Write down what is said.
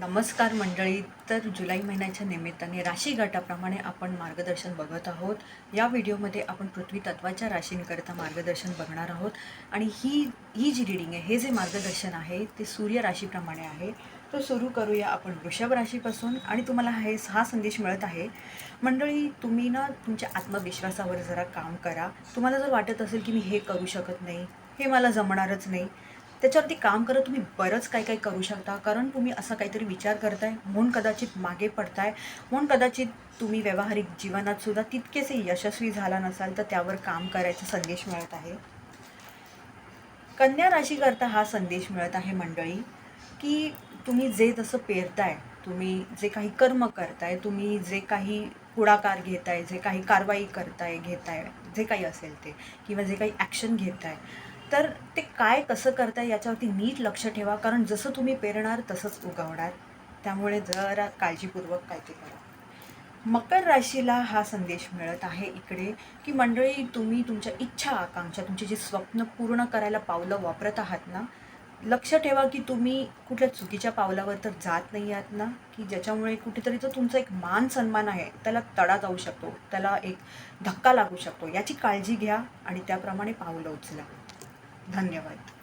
नमस्कार मंडळी. तर जुलै महिन्याच्या निमित्ताने राशी गटाप्रमाणे आपण मार्गदर्शन बघत आहोत. या व्हिडिओमध्ये आपण पृथ्वी तत्वाच्या राशींकरिता मार्गदर्शन बघणार आहोत. आणि ही ही जी रिडिंग आहे हे जे मार्गदर्शन आहे ते सूर्य राशीप्रमाणे आहे. तो सुरू करूया आपण वृषभ राशीपासून. आणि तुम्हाला हे हा संदेश मिळत आहे. मंडळी तुम्ही ना तुमच्या आत्मविश्वासावर जरा काम करा. तुम्हाला जर वाटत असेल की मी हे करू शकत नाही हे मला जमणारच नाही त्याच्यावरती काम करत तुम्ही बरंच काही काही करू शकता. कारण तुम्ही असा काहीतरी विचार करताय म्हणून कदाचित मागे पडताय म्हणून कदाचित तुम्ही व्यावहारिक जीवनात सुद्धा तितकेसे यशस्वी झाला नसाल तर त्यावर काम करायचा संदेश मिळत आहे. कन्या राशीकरता हा संदेश मिळत आहे मंडळी की तुम्ही जे जसं पेरताय तुम्ही जे काही कर्म करताय तुम्ही जे काही पुढाकार घेताय जे काही कारवाई करताय घेताय जे काही असेल ते किंवा जे काही ॲक्शन घेताय तर ते काय कसं करताय याच्यावरती नीट लक्ष ठेवा. कारण जसं तुम्ही पेरणार तसंच उगवणार. त्यामुळे जरा काळजीपूर्वक काय ते करा. मकर राशीला हा संदेश मिळत आहे इकडे की मंडळी तुम्ही तुमच्या इच्छा आकांक्षा तुमची जी स्वप्न पूर्ण करायला पावलं वापरत आहात ना लक्ष ठेवा की तुम्ही कुठल्या चुकीच्या पावलावर तर जात नाही आहात ना की ज्याच्यामुळे कुठेतरी जो तुमचा एक मान सन्मान आहे. त्याला तडा जाऊ शकतो त्याला एक धक्का लागू शकतो. याची काळजी घ्या आणि त्याप्रमाणे पावलं उचला. धन्यवाद.